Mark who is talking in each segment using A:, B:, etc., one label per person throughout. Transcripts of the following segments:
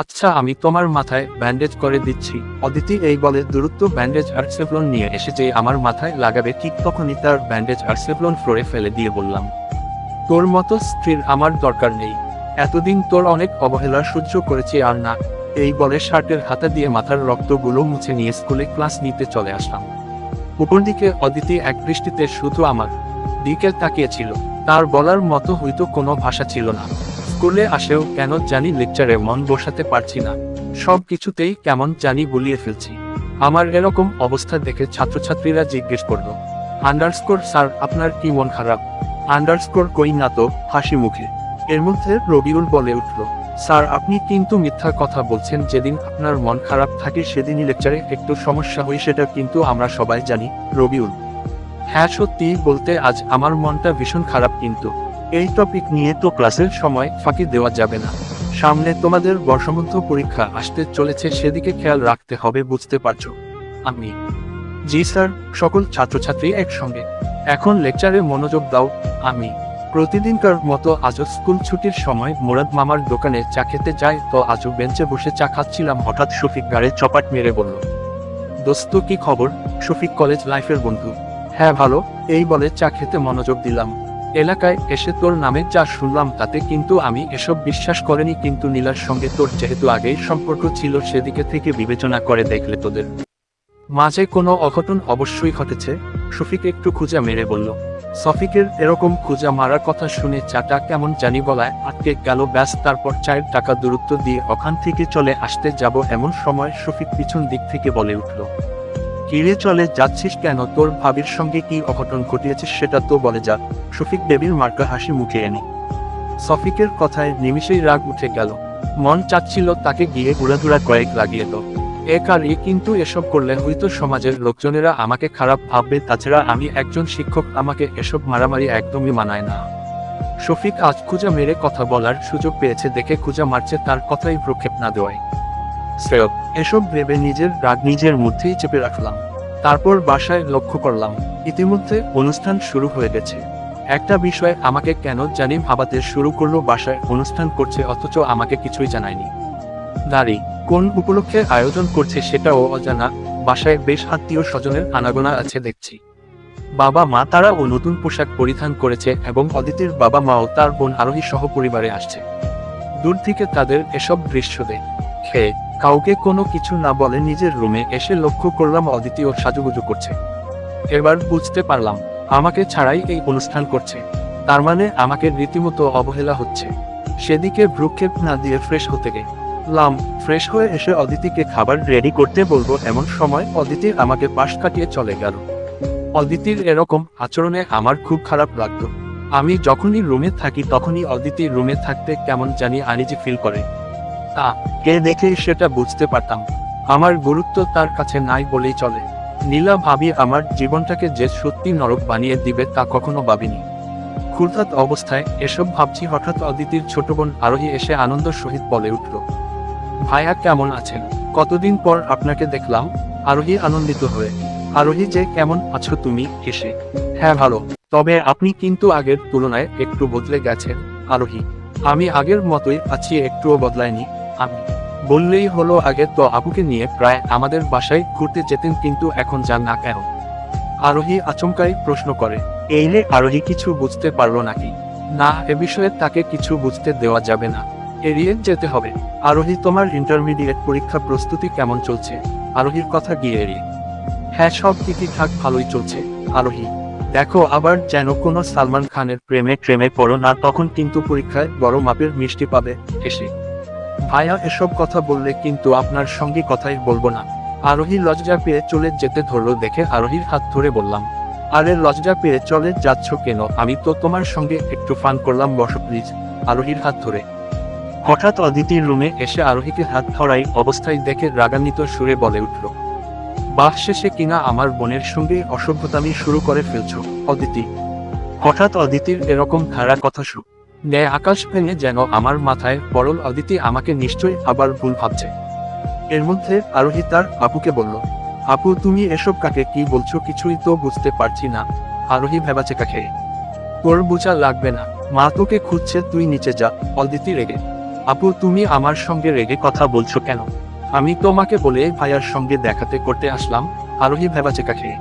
A: আচ্ছা আমি তোমার মাথায় ব্যান্ডেজ করে দিচ্ছি। অদিতি এই বলে দূরত্ব ব্যান্ডেজ আর সেভলন নিয়ে এসে যে আমার মাথায় লাগাবে ঠিক তখনই তার ব্যান্ডেজ আর সেভলন ফ্লোরে ফেলে দিয়ে বললাম, তোর মতো স্ত্রীর আমার দরকার নেই। এতদিন তোর অনেক অবহেলা সহ্য করেছি আর না। এই বলে শার্টের হাতা দিয়ে মাথার রক্তগুলো মুছে নিয়ে স্কুলে ক্লাস নিতে চলে আসলাম। উপর দিকে অদিতি এক দৃষ্টিতে শুধু আমার দিকে তাকিয়েছিল। তার বলার মতো হয়তো কোনো ভাষা ছিল না। স্কুলে আসেও কেন জানি লেকচারে মন বসাতে পারছি না। সব কিছুতেই কেমন জানি গুলিয়ে ফেলছি। আমার এরকম অবস্থা দেখে ছাত্রছাত্রীরা জিজ্ঞেস করল, আন্ডারস্কোর স্যার, আপনার কি মন খারাপ? আন্ডারস্কোর কই না তো? হাসি মুখে। এর মধ্যে রবিউল বলে উঠল, স্যার, আপনি কিন্তু মিথ্যা কথা বলছেন, যেদিন আপনার মন খারাপ থাকে সেদিনই লেকচারে একটু সমস্যা হয়, সেটা কিন্তু আমরা সবাই জানি। রবিউল হ্যাঁ সত্যি বলতে আজ আমার মনটা ভীষণ খারাপ কিন্তু। এই টপিক নিয়ে তো ক্লাসের সময় ফাঁকি দেওয়া যাবে না। সামনে তোমাদের বর্ষমধ্য পরীক্ষা আসতে চলেছে, সেদিকে খেয়াল রাখতে হবে, বুঝতে পারছ। আমি। জি স্যার, সকল ছাত্রছাত্রী একসঙ্গে। এখন লেকচারে মনোযোগ দাও। আমি। প্রতিদিনকার মতো আজও স্কুল ছুটির সময় মোরাদ মামার দোকানে চা খেতে যাই, তো আজও বেঞ্চে বসে চা খাচ্ছিলাম, হঠাৎ শফিক গাড়ে চপাট মেরে বলল, দোস্ত, কি খবর? শফিক কলেজ লাইফের বন্ধু। হ্যাঁ ভালো। এই বলে চা খেতে মনোযোগ দিলাম। এলাকায় এসে তোর নামে যা শুনলাম তাতে কিন্তু আমি এসব বিশ্বাস করেনি, কিন্তু নীলার সঙ্গে তোর যেহেতু আগেই সম্পর্ক ছিল সেদিকে থেকে বিবেচনা করে দেখলে তোদের মাঝে কোনো অঘটন অবশ্যই ঘটেছে। শফিক একটু খুঁজা মেরে বলল সফিকের এরকম খুঁজা মারার কথা শুনে চাটা কেমন জানি বলায় আটকে গেল। ব্যাস, তারপর চায়ের টাকা দূরত্ব দিয়ে ওখান থেকে চলে আসতে যাব। এমন সময় শফিক পিছন দিক থেকে বলে উঠল কিরে চলে যাচ্ছিস কেন? তোর ভাবির সঙ্গে কি অঘটন ঘটিয়েছিস সেটা তো বলে যা। শফিক দেবীর মার্কা হাসি মুখে এনে। সফিকের কথায় নিমিষেই রাগ উঠে গেল। মন চাচ্ছিল তাকে গিয়ে ঘুরাধুরা কয়েক লাগিয়ে তো। এ কারণে কিন্তু এসব করলে হয়তো সমাজের লোকজনেরা আমাকে খারাপ ভাববে, তাছাড়া আমি একজন শিক্ষক, আমাকে এসব মারামারি একদমই মানায় না। শফিক আজ খুঁজা মেরে কথা বলার সুযোগ পেয়েছে, দেখে খুঁজা মারছে, তার কথাই প্রক্ষেপ না দেওয়ায়। শ্রেয়, এসব ভেবে নিজের রাগ নিজের মধ্যেই চেপে রাখলাম। তারপর বাসায় লক্ষ্য করলাম, ইতিমধ্যে অনুষ্ঠান শুরু হয়ে গেছে। একটা বিষয় আমাকে কেন জানি ভাবাতে শুরু করল বাসায় অনুষ্ঠান করছে অথচ আমাকে কিছুই জানায়নি। দাঁড়ি কোন উপলক্ষে আয়োজন করছে সেটাও অজানা, বাসায় বেশ আত্মীয় স্বজনের আনাগোনা আছে দেখছি। বাবা মা তারা ও নতুন পোশাক পরিধান করেছে এবং অদিতির বাবা মাও তার বোন আরোহী সহ পরিবারে আসছে। দূর থেকে তাদের এসব দৃশ্য দেখে কাউকে কোনো কিছু না বলে নিজের রুমে এসে লক্ষ্য করলাম অদিতি ও সাজুগুজু করছে। এবার বুঝতে পারলাম, আমাকে ছাড়াই এই অনুষ্ঠান করছে। তার মানে আমাকে রীতিমতো অবহেলা হচ্ছে। সেদিকে ভ্রুক্ষেপ না দিয়ে ফ্রেশ হতে গেলাম ফ্রেশ হয়ে এসে অদিতিকে খাবার রেডি করতে বলব এমন সময় অদিতি আমাকে পাশ কাটিয়ে চলে গেল। অদিতির এরকম আচরণে আমার খুব খারাপ লাগতো আমি যখনই রুমে থাকি তখনই অদিতির রুমে থাকতে কেমন জানি আনিজি ফিল করে। কে দেখেই সেটা বুঝতে পারতাম। আমার গুরুত্ব তার কাছে নাই বলেই চলে। নীলা ভাবি আমার জীবনটাকে যে সত্যি নরক বানিয়ে দিবে তা কখনো ভাবিনি। খুলতাত অবস্থায় এসব ভাবছি হঠাৎ অদিতির ছোট বোন আরোহী এসে আনন্দ সহিত বলে উঠল, ভাইয়া কেমন আছেন? কতদিন পর আপনাকে দেখলাম? আরোহী আনন্দিত হয়ে, আরোহী যে কেমন আছো তুমি? এসে হ্যাঁ ভালো। তবে আপনি কিন্তু আগের তুলনায় একটু বদলে গেছেন, আরোহী। আমি আগের মতোই আছি, একটুও বদলায়নি আমি। বললেই হলো আগে তো আপুকে নিয়ে প্রায় আমাদের বাসায় ঘুরতে যেতেন কিন্তু এখন যান না কেন। আরোহী আচমকাই প্রশ্ন করে এইলে আরোহী, কিছু বুঝতে পারল নাকি? না, এ বিষয়ে তাকে কিছু বুঝতে দেওয়া যাবে না। এড়িয়ে যেতে হবে। আরোহী, তোমার ইন্টারমিডিয়েট পরীক্ষা প্রস্তুতি কেমন চলছে? আরোহীর কথা গিয়ে এড়িয়ে হ্যাঁ সব ঠিকঠাক ভালোই চলছে, আরোহী। দেখো আবার যেন কোনো সালমান খানের প্রেমে প্রেমে পড়ো না, তখন কিন্তু পরীক্ষায় বড় মাপের মিষ্টি পাবে, এসে। ভাইয়া, এসব কথা বললে কিন্তু আপনার সঙ্গে কথাই বলব না। আরোহী লজ্জা পেয়ে চলে যেতে ধরলো দেখে আরোহীর হাত ধরে বললাম, আরে লজ্জা পেয়ে চলে যাচ্ছ কেন? আমি তো তোমার সঙ্গে একটু ফান করলাম, বসো প্লিজ আরোহীর হাত ধরে। হঠাৎ অদিতির রুমে এসে আরোহীকে হাত ধরাই অবস্থায় দেখে রাগান্বিত সুরে বলে উঠল, বাস শেষে কিনা আমার বোনের সঙ্গে অসভ্যতামি শুরু করে ফেলছ, অদিতি? হঠাৎ অদিতির এরকম ধারা কথা শু ন্যায় আকাশ ভেঙে যেন আমার মাথায় পরল অদিতি আমাকে নিশ্চয়ই আবার ভুল ভাবছে। এর মধ্যে আরোহী তার আপুকে বলল, আপু, তুমি এসব কাকে কি বলছো কিছুই তো বুঝতে পারছি না। আরোহী ভেবাচে কাকে তোর বুঝা লাগবে না। মা তোকে খুঁজছে, তুই নিচে যা। অদিতি রেগে, আপু, তুমি আমার সঙ্গে রেগে কথা বলছো কেন? আমি তোমাকে বলে ভাইয়ার সঙ্গে দেখাতে করতে আসলাম। আরোহী ভেবাচেকা খেয়ে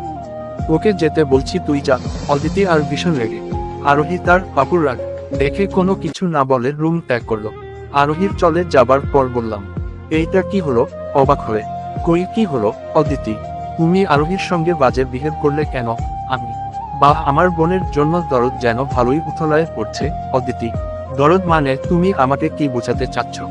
A: ওকে যেতে বলছি, তুই যা। অদিতি আর ভীষণ রেগে, আরোহী তার পাপুর রাগ দেখে কোনো কিছু না বলে রুম ত্যাগ করল। আরোহীর চলে যাবার পর বললাম, এইটা কি হলো? অবাক হয়ে। কই, কি হলো? অদিতি, তুমি আরোহীর সঙ্গে বাজে বিহেভ করলে কেন? আমি, বা আমার বোনের জন্য দরদ যেন ভালোই উথলায় পড়ছে, অদিতি। দরদ মানে তুমি আমাকে কি বোঝাতে চাচ্ছ?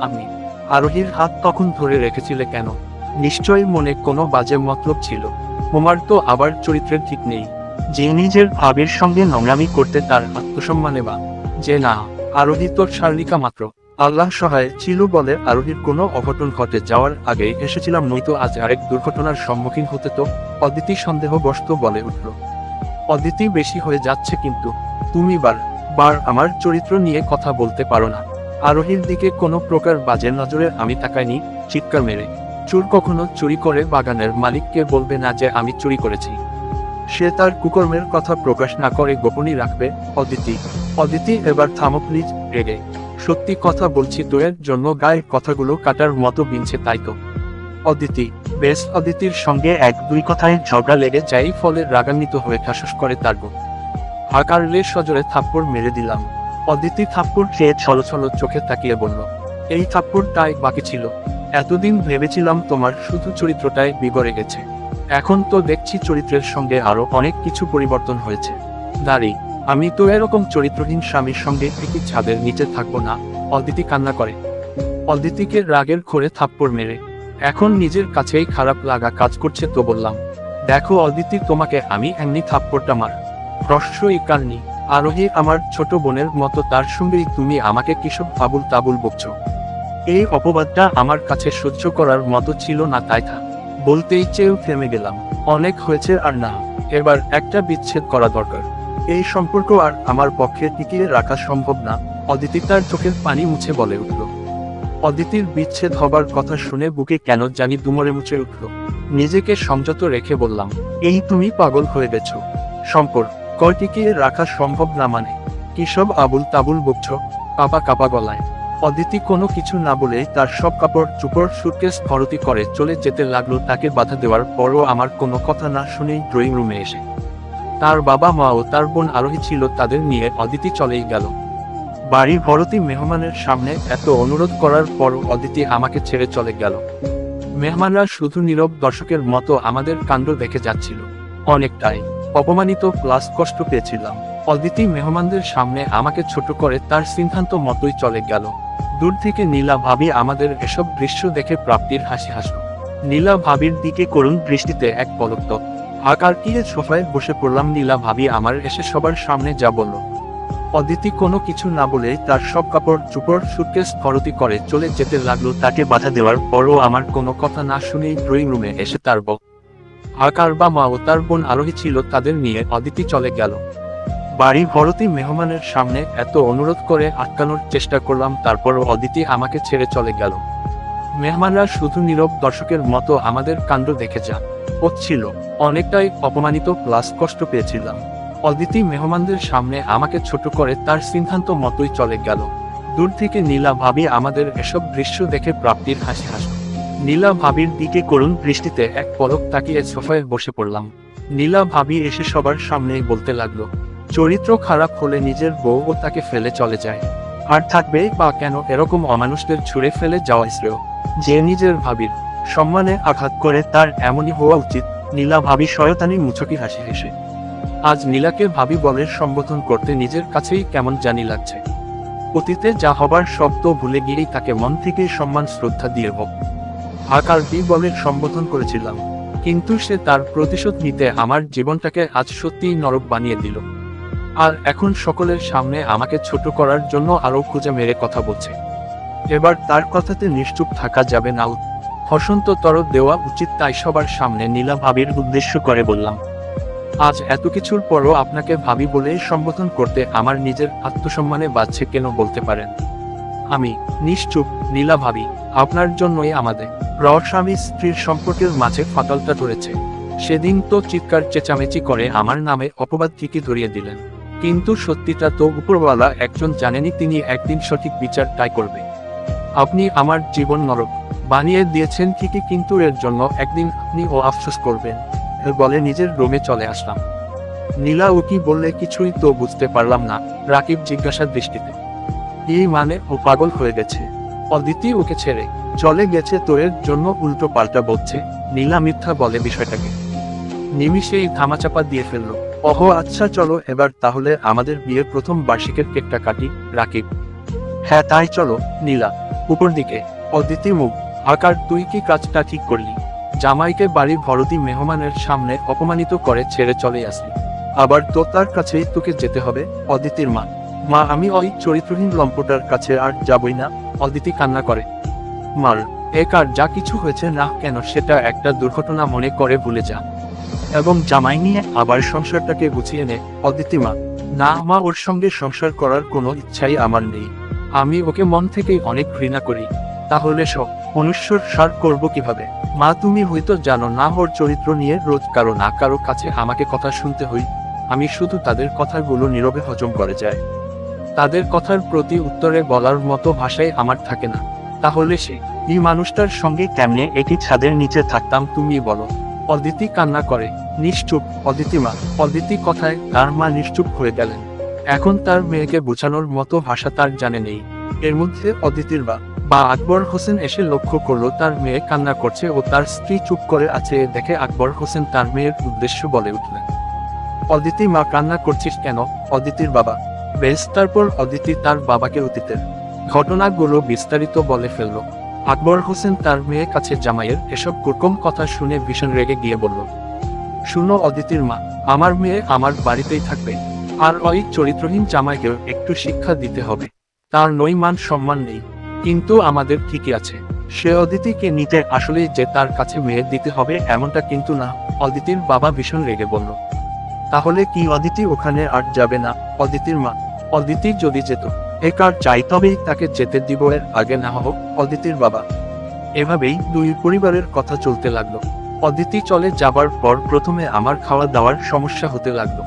A: আমি, আরোহীর হাত তখন ধরে রেখেছিলে কেন? নিশ্চয়ই মনে কোনো বাজে মতলব ছিল। তোমার তো আবার চরিত্রের ঠিক নেই। যে নিজের ভাবের সঙ্গে নোংরামি করতে তার আত্মসম্মানে বা যে না আরোহী তোর মাত্র। আল্লাহ সহায় ছিল বলে আরোহীর কোনো অঘটন ঘটে যাওয়ার আগে এসেছিলাম, নয়তো আজ আরেক দুর্ঘটনার সম্মুখীন হতে তো অদিতি সন্দেহগ্রস্ত বলে উঠল। অদিতি বেশি হয়ে যাচ্ছে কিন্তু, তুমি বার বার আমার চরিত্র নিয়ে কথা বলতে পারো না। আরোহীর দিকে কোনো প্রকার বাজে নজরে আমি তাকাইনি, চিৎকার মেরে। চোর কখনো চুরি করে বাগানের মালিককে বলবে না যে আমি চুরি করেছি। সে তার কুকর্মের কথা প্রকাশ না করে গোপনই রাখবে অদিতি। অদিতি এবার থামো প্লিজ রেগে। সত্যি কথা বলছি তোয়ের জন্য গায়ের কথাগুলো কাটার মতো বিনছে তাই তো। অদিতি, বেশ অদিতির সঙ্গে এক দুই কথায় ঝগড়া লেগে যাই ফলে রাগান্বিত হয়ে ঠাসস করে তার গো। আকারলে সজরে থাপ্পড় মেরে দিলাম। অদিতি থাপ্পড় খেয়ে ছলো ছলো চোখে তাকিয়ে বলল, এই থাপ্পড়টাই বাকি ছিল। এতদিন ভেবেছিলাম তোমার শুধু চরিত্রটাই বিগড়ে গেছে। এখন তো দেখছি চরিত্রের সঙ্গে আরও অনেক কিছু পরিবর্তন হয়েছে। দাঁড়ি আমি তো এরকম চরিত্রহীন স্বামীর সঙ্গে একটি ছাদের নিচে থাকব না, অদিতি কান্না করে। অদিতিকে রাগের ঘরে থাপ্পড় মেরে। এখন নিজের কাছেই খারাপ লাগা কাজ করছে তো বললাম, দেখো অদিতি, তোমাকে আমি এমনি থাপ্পড়টা মার। প্রশ্রয়ই কান্নি আরোহী আমার ছোট বোনের মতো, তার সঙ্গেই তুমি আমাকে কিসব আবুল তাবুল বকছো। এই অপবাদটা আমার কাছে সহ্য করার মতো ছিল না, তাই থা বলতেই চেয়েও থেমে গেলাম। অনেক হয়েছে আর না, এবার একটা বিচ্ছেদ করা দরকার। এই সম্পর্ক আর আমার পক্ষে টিকিয়ে রাখা সম্ভব না, অদিতি তার চোখের পানি মুছে বলে উঠল। অদিতির বিচ্ছেদ হবার কথা শুনে বুকে কেন জানি দুমরে মুছে উঠল। নিজেকে সংযত রেখে বললাম, এই তুমি পাগল হয়ে গেছো। সম্পর্ক টিকিয়ে রাখা সম্ভব না মানে? কিসব আবুল তাবুল বকছ, কাপা কাপা গলায়? অদিতি কোনো কিছু না বলে তার সব কাপড় চুপড় সুটকেস ভরতি করে চলে যেতে লাগল তাকে বাধা দেওয়ার পরও আমার কোনো কথা না শুনেই ড্রয়িং রুমে এসে। তার বাবা মা ও তার বোন আরোহী ছিল তাদের নিয়ে অদিতি চলেই গেল। বাড়ি ভরতি মেহমানের সামনে এত অনুরোধ করার পর অদিতি আমাকে ছেড়ে চলে গেল। মেহমানরা শুধু নীরব দর্শকের মতো আমাদের কাণ্ড দেখে যাচ্ছিল। অনেকটাই অপমানিত প্লাস কষ্ট পেয়েছিলাম। অদিতি মেহমানদের সামনে আমাকে ছোট করে তার সিদ্ধান্ত মতোই চলে গেল। দূর থেকে নীলা ভাবি আমাদের এসব দৃশ্য দেখে প্রাপ্তির হাসি হাসল। নীলা ভাবির দিকে করুণ দৃষ্টিতে এক পলক আকার কিয়ে সোফায় বসে পড়লাম নীলা ভাবি আমার এসে সবার সামনে যা বলল। অদিতি কোনো কিছু না বলে তার সব কাপড়, চুপড়, সুটকেস ভরতি করে চলে যেতে লাগল তাকে বাধা দেওয়ার পরও আমার কোনো কথা না শুনেই ড্রয়িং রুমে এসে তার বক আকার বা মা ও তার বোন আরোহী ছিল তাদের নিয়ে অদিতি চলে গেল। বাড়ি ভরতি মেহমানের সামনে এত অনুরোধ করে আটকানোর চেষ্টা করলাম, তারপর অদিতি আমাকে ছেড়ে চলে গেল। মেহমানরা শুধু নীরব দর্শকের মতো আমাদের কাণ্ড দেখে যা হচ্ছিল অনেকটাই অপমানিত প্লাস কষ্ট পেয়েছিলাম। অদিতি মেহমানদের সামনে আমাকে ছোট করে তার সিদ্ধান্ত মতোই চলে গেল। দূর থেকে নীলা ভাবি আমাদের এসব দৃশ্য দেখে প্রাপ্তির হাসি হাসল। নীলা ভাবির দিকে করুণ দৃষ্টিতে এক পলক তাকিয়ে সোফায় বসে পড়লাম। নীলা ভাবি এসে সবার সামনেই বলতে লাগল, চরিত্র খারাপ হলে নিজের বউ ও তাকে ফেলে চলে যায়। আর থাকবে বা কেন এরকম অমানুষদের ছুঁড়ে ফেলে যাওয়া শ্রেয়। যে নিজের ভাবির সম্মানে আঘাত করে তার এমনই হওয়া উচিত, নীলা ভাবি শয়তানি মুচকি হাসি হেসে। আজ নীলাকে ভাবি বলে সম্বোধন করতে নিজের কাছেই কেমন জানি লাগছে। অতীতে যা হবার শব্দ ভুলে গিয়েই তাকে মন থেকে সম্মান শ্রদ্ধা দিয়ে হোক। আকার বি বলের সম্বোধন করেছিলাম, কিন্তু সে তার প্রতিশোধ নিতে আমার জীবনটাকে আজ সত্যিই নরক বানিয়ে দিল। আর এখন সকলের সামনে আমাকে ছোট করার জন্য আরও খুঁজে মেরে কথা বলছে। এবার তার কথাতে নিশ্চুপ থাকা যাবে না হসন্ত তর দেওয়া উচিত তাই সবার সামনে নীলা ভাবির উদ্দেশ্য করে বললাম। আজ এত কিছুর পরও আপনাকে ভাবি বলে সম্বোধন করতে আমার নিজের আত্মসম্মানে বাজছে কেন বলতে পারেন? আমি, নিশ্চুপ, নীলা ভাবি, আপনার জন্যই আমাদের রস্বামী স্ত্রীর সম্পর্কের মাঝে ফাটলটা ধরেছে। সেদিন তো চিৎকার চেঁচামেচি করে আমার নামে অপবাদ ঠিকই ধরিয়ে দিলেন। কিন্তু সত্যিটা তো উপরওয়ালা একজন জানেনি তিনি একদিন সঠিক বিচার তাই করবে। আপনি আমার জীবন নরক। বানিয়ে দিয়েছেন ঠিকই কিন্তু এর জন্য একদিন আপনি ও আফসোস করবেন। বলে নিজের রুমে চলে আসলাম। নীলা ও কি বললে কিছুই তো বুঝতে পারলাম না, রাকিব জিজ্ঞাসার দৃষ্টিতে। এই মানে ও পাগল হয়ে গেছে? অদিতি ওকে ছেড়ে চলে গেছে তো এর জন্য উল্টো পাল্টা বলছে, নীলা মিথ্যা বলে বিষয়টাকে। নিমিষেই ধামাচাপা দিয়ে ফেলল। অহ আচ্ছা চলো এবার তাহলে আমাদের বিয়ের প্রথম বার্ষিকের কেকটা কাটি, রাকিব। হ্যাঁ তাই চলো, নীলা। উপর দিকে, অদিতি মুখ, আকার তুই কি কাজটা ঠিক করলি? জামাইকে বাড়ি ভরতি মেহমানের সামনে অপমানিত করে ছেড়ে চলে আসলি। আবার তো তার কাছেই তোকে যেতে হবে, অদিতির মা। মা, আমি ওই চরিত্রহীন লম্পটার কাছে আর যাবই না, অদিতি কান্না করে। মার একার যা কিছু হয়েছে না কেন সেটা একটা দুর্ঘটনা মনে করে ভুলে যা। এবং জামাই নিয়ে আবার সংসারটাকে গুছিয়ে নে, অদিতি মা। না, মা, ওর সঙ্গে সংসার করার কোনো ইচ্ছাই আমার নেই। আমি ওকে মন থেকেই অনেক ঘৃণা করি। তাহলে সব মনুষ্যর সার করব কীভাবে? মা, তুমি হয়তো জানো না ওর চরিত্র নিয়ে রোজ কারও না কারও কাছে আমাকে কথা শুনতে হই আমি শুধু তাদের কথাগুলো নীরবে হজম করে যায় তাদের কথার প্রতি উত্তরে বলার মতো ভাষাই আমার থাকে না। তাহলে সে, এই মানুষটার সঙ্গে কেমনে একই ছাদের নিচে থাকতাম তুমি বলো। অদিতি কান্না করে, নিশ্চুপ, অদিতি মা, অদিতি কথায় তার মা নিশ্চুপ হয়ে গেলেন। এখন তার মেয়েকে বোঝানোর মতো ভাষা তার জানে নেই। এর মধ্যে অদিতির বা বা আকবর হোসেন এসে লক্ষ্য করল তার মেয়ে কান্না করছে ও তার স্ত্রী চুপ করে আছে দেখে আকবর হোসেন তার মেয়ের উদ্দেশ্য বলে উঠলেন। অদিতি, মা, কান্না করছিস কেন? অদিতির বাবা। বেশ তারপর অদিতি তার বাবাকে অতীতের ঘটনাগুলো বিস্তারিত বলে ফেলল। আকবর হোসেন তার মেয়ে কাছে জামাইয়ের এসব কুরকম কথা শুনে ভীষণ রেগে গিয়ে বলল, শুনো অদিতির মা, আমার মেয়ে আমার বাড়িতেই থাকবে। আর ওই চরিত্রহীন জামাইকেও একটু শিক্ষা দিতে হবে। তার নৈমান সম্মান নেই। কিন্তু আমাদের ঠিকই আছে। সে অদিতিকে নিতে আসলে যে তার কাছে মেয়ে দিতে হবে এমনটা কিন্তু না। অদিতির বাবা ভীষণ রেগে বলল, তাহলে কি অদিতি ওখানে আর যাবে না, অদিতির মা? অদিতি যদি যেত, এ কার চাই তবেই তাকে যেতে দিব এর আগে না হোক অদিতির বাবা। এভাবেই দুই পরিবারের কথা চলতে লাগল। অদিতি চলে যাবার পর প্রথমে আমার খাওয়া দাওয়ার সমস্যা হতে লাগল।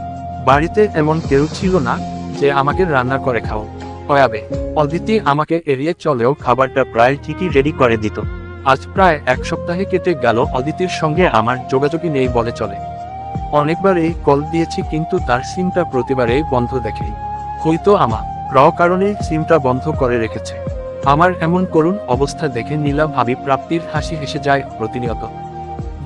A: বাড়িতে এমন কেউ ছিল না যে আমাকে রান্না করে খাও। কয়াবে অদিতি আমাকে এড়িয়ে চলেও খাবারটা প্রায় ঠিকই রেডি করে দিত। আজ প্রায় এক সপ্তাহে কেটে গেল অদিতির সঙ্গে আমার যোগাযোগই নেই বলে চলে। অনেকবারই কল দিয়েছি কিন্তু তার সিমটা প্রতিবারেই বন্ধ দেখে হয়তো আমার র কারণে সিমটা বন্ধ করে রেখেছে। আমার এমন করুণ অবস্থা দেখে নীলা ভাবি প্রাপ্তির হাসি হেসে যায় প্রতিনিয়ত।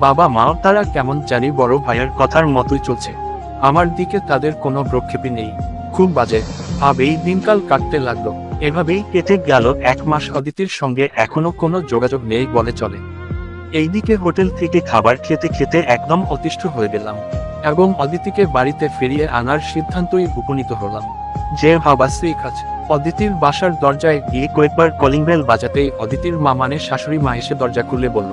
A: বাবা মাও তারা কেমন জানি বড় ভাইয়ের কথার মতোই চলছে। আমার দিকে তাদের কোনো প্রক্ষেপই নেই। খুব বাজে। ভাবেই দিনকাল কাটতে লাগল। এভাবেই কেটে গেল এক মাস অদিতির সঙ্গে এখনও কোনো যোগাযোগ নেই বলে চলে। এইদিকে হোটেল থেকে খাবার খেতে খেতে একদম অতিষ্ঠ হয়ে গেলাম। এবং অদিতিকে বাড়িতে ফিরিয়ে আনার সিদ্ধান্তই উপনীত হলাম। যে ভাবা শ্রী কাজ অদিতির বাসার দরজায় গিয়ে কয়েকবার কলিং বেল বাজাতেই অদিতির মা মানে শাশুড়ি মা এসে দরজা খুলে বলল,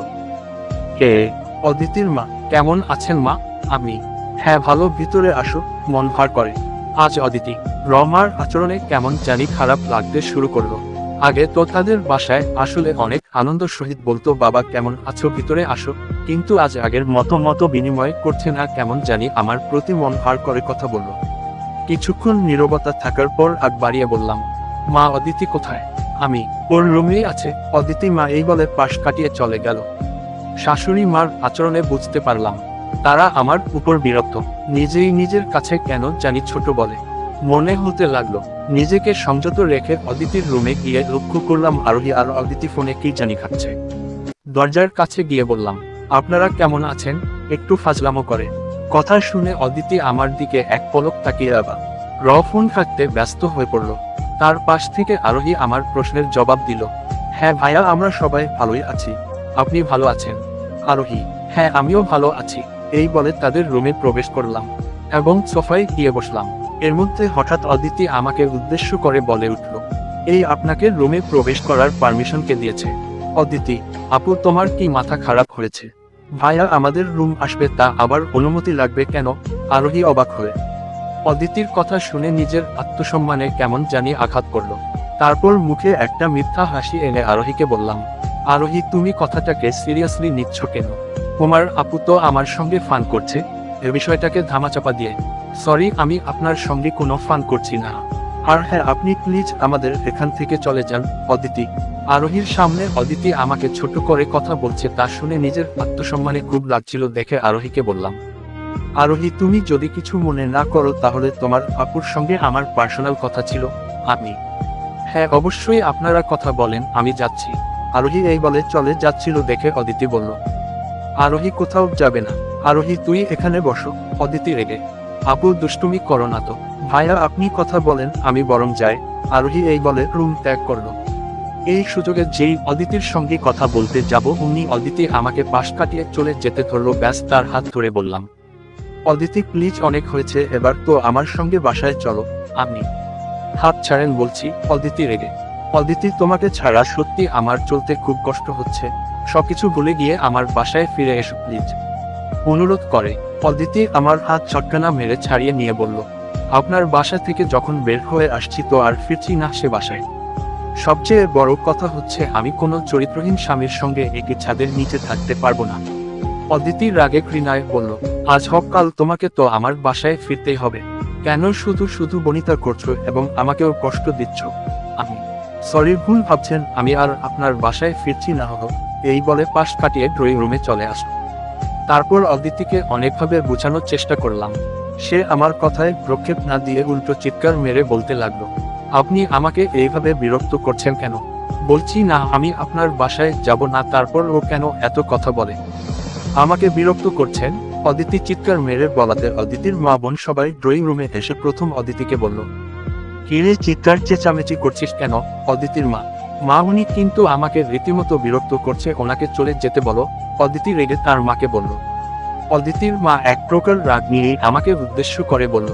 A: কে? অদিতির মা, কেমন আছেন মা? আমি। হ্যাঁ ভালো, ভিতরে আসো, মন ভার করে। আজ অদিতি, রমার আচরণে কেমন জানি খারাপ লাগতে শুরু করল। আগে তো তাদের বাসায় আসলে অনেক আনন্দ সহিত বলতো, বাবা, কেমন আছো? ভিতরে আসো। কিন্তু আজ আগের মতো মতো বিনিময় করছে না, কেমন জানি আমার প্রতি মন ভার করে কথা বলল। কিছুক্ষণ নীরবতা থাকার পর আগ বাড়িয়ে বললাম, মা, অদিতি কোথায়? আমি, ওর রুমেই আছে। অদিতি মা এই বলে পাশ কাটিয়ে চলে গেল। শাশুড়ি মার আচরণে বুঝতে পারলাম তারা আমার উপর বিরক্ত। নিজেই নিজের কাছে কেন জানি ছোট বলে। মনে হতে লাগল, নিজেকে সংযত রেখে অদিতির রুমে গিয়ে লক্ষ্য করলাম আরোহী আর অদিতি ফোনে কি জানি খাচ্ছে। দরজার কাছে গিয়ে বললাম, আপনারা কেমন আছেন? একটু ফাজলামো করে। কথা শুনে অদিতি আমার দিকে এক পলক তাকিয়ে আবার র ফোন খাটতে ব্যস্ত হয়ে পড়ল। তার পাশ থেকে আরোহী আমার প্রশ্নের জবাব দিল হ্যাঁ ভাইয়া, আমরা সবাই ভালোই আছি। আপনি ভালো আছেন? আরোহী হ্যাঁ আমিও ভালো আছি। এই বলে তাদের রুমে প্রবেশ করলাম এবং সোফায় গিয়ে বসলাম। এর মধ্যে হঠাৎ অদিতি আমাকে উদ্দেশ্য করে বলে উঠল, এই আপনাকে রুমে প্রবেশ করার পারমিশন কে দিয়েছে? অদিতি, আপু, তোমার কি মাথা খারাপ হয়েছে? ভাইয়া, আমাদের রুম আসবে তা আবার অনুমতি লাগবে কেন? আরোহী অবাক হয়ে অদিতির কথা শুনে নিজের আত্মসম্মানে কেমন জানি আঘাত করল। তারপর মুখে একটা মিথ্যা হাসি এনে আরোহীকে বললাম, আরোহী, তুমি কথাটাকে সিরিয়াসলি নিচ্ছ কেন? তোমার আপু তো আমার সঙ্গে ফান করছে। এ বিষয়টাকে ধামাচাপা দিয়ে, সরি, আমি আপনার সঙ্গে কোনো ফান করছি না। আর হ্যাঁ আপনি প্লিজ আমাদের এখান থেকে চলে যান, অদিতি। আরোহীর সামনে অদিতি আমাকে ছোট করে কথা বলছে, তা শুনে নিজের আত্মসম্মানে খুব লাগছিল দেখে আরোহীকে বললাম, আরোহী, তুমি যদি কিছু মনে না করো, তাহলে তোমার আপুর সঙ্গে আমার পার্সোনাল কথা ছিল, আমি। হ্যাঁ অবশ্যই আপনারা কথা বলেন, আমি যাচ্ছি। আরোহী এই বলে চলে যাচ্ছিল দেখে অদিতি বলল আরোহী কোথাও যাবে না। আরোহী, তুই এখানে বসো, অদিতি রেগে। আপু, দুষ্টুমি করো না তো। ভাইয়া, আপনি কথা বলেন, আমি বরং যাই। আরোহী এই বলে রুম ত্যাগ করল। এই সুযোগে যেই অদিতির সঙ্গে কথা বলতে যাব, উনি অদিতি আমাকে পাশ কাটিয়ে চলে যেতে ধরলো, ব্যাস তার হাত ধরে বললাম, অদিতি প্লিজ অনেক হয়েছে, এবার তো আমার সঙ্গে বাসায় চলো আমি হাত ছাড়েন বলছি, অদিতি রেগে। অদিতি, তোমাকে ছাড়া সত্যি আমার চলতে খুব কষ্ট হচ্ছে। সবকিছু ভুলে গিয়ে আমার বাসায় ফিরে এসো প্লিজ অনুরোধ করে, অদিতি আমার হাত চটকানা মেরে ছাড়িয়ে নিয়ে বলল, আপনার বাসা থেকে যখন বের হয়ে আসছি তো আর ফিরছি না সে বাসায়। সবচেয়ে বড় কথা হচ্ছে আমি কোনো চরিত্রহীন স্বামীর সঙ্গে একই ছাদের নিচে থাকতে পারব না। অদিতি রাগে ঘৃণায় বলল, আজ হোক, কাল তোমাকে তো আমার বাসায় ফিরতেই হবে। কেন শুধু শুধু বনিতা করছ এবং আমাকেও কষ্ট দিচ্ছ? আমি সরি ভুল ভাবছেন, আমি আর আপনার বাসায় ফিরছি না হলো এই বলে পাশ কাটিয়ে ড্রয়িং রুমে চলে আসলো। তারপর অদিতিকে অনেকভাবে বোঝানোর চেষ্টা করলাম। সে আমার কথায় প্রক্ষেপ না দিয়ে উল্টো চিৎকার মেরে বলতে লাগল, আপনি আমাকে এইভাবে বিরক্ত করছেন কেন? বলছি না, আমি আপনার বাসায় যাব না, তারপর ও কেন এত কথা বলে? আমাকে বিরক্ত করছেন? অদিতি চিৎকার মেরে বলাতে অদিতির মা বোন সবাই ড্রয়িং রুমে এসে প্রথম অদিতিকে বলল কিরে চিৎকার চেঁচামেচি করছিস কেন? অদিতির মা মা উনি কিন্তু আমাকে রীতিমতো বিরক্ত করছে, ওনাকে চলে যেতে বলো। অদিতি রেগে তার মাকে বলল, অদিতির মা এক প্রকার রাগ নিয়ে আমাকে উদ্দেশ্য করে বলল,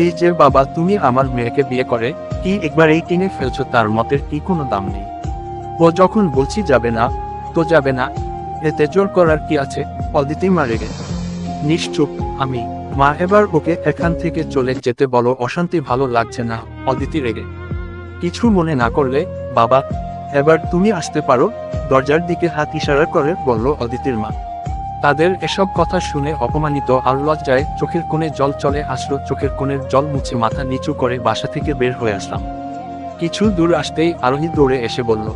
A: এই যে বাবা, তুমি আমার মেয়েকে বিয়ে করে, কি একবার এই টেনে ফেলছো? তার মতের কি কোনো দাম নেই। ও যখন বলছি, যাবে না, তো যাবে না, এতে জোর করার কি আছে? অদিতি মা রেগে, নিশ্চুপ, আমি, মা, এবার ওকে এখান থেকে চলে যেতে বলো, অশান্তি ভালো লাগছে না। অদিতি রেগে, কিছু মনে না করলে বাবা, এবার তুমি আসতে পারো। দরজার দিকে হাত ইশারা করে বলল অদিতির মা। তাদের এসব কথা শুনে অপমানিত আর লজ্জায় চোখের কোণে জল চলে আসলো, চোখের কোণের জল মুছে মাথা নিচু করে বাসা থেকে বের হয়ে আসলাম। কিছু দূর আসতেই আরোহী দৌড়ে এসে বলল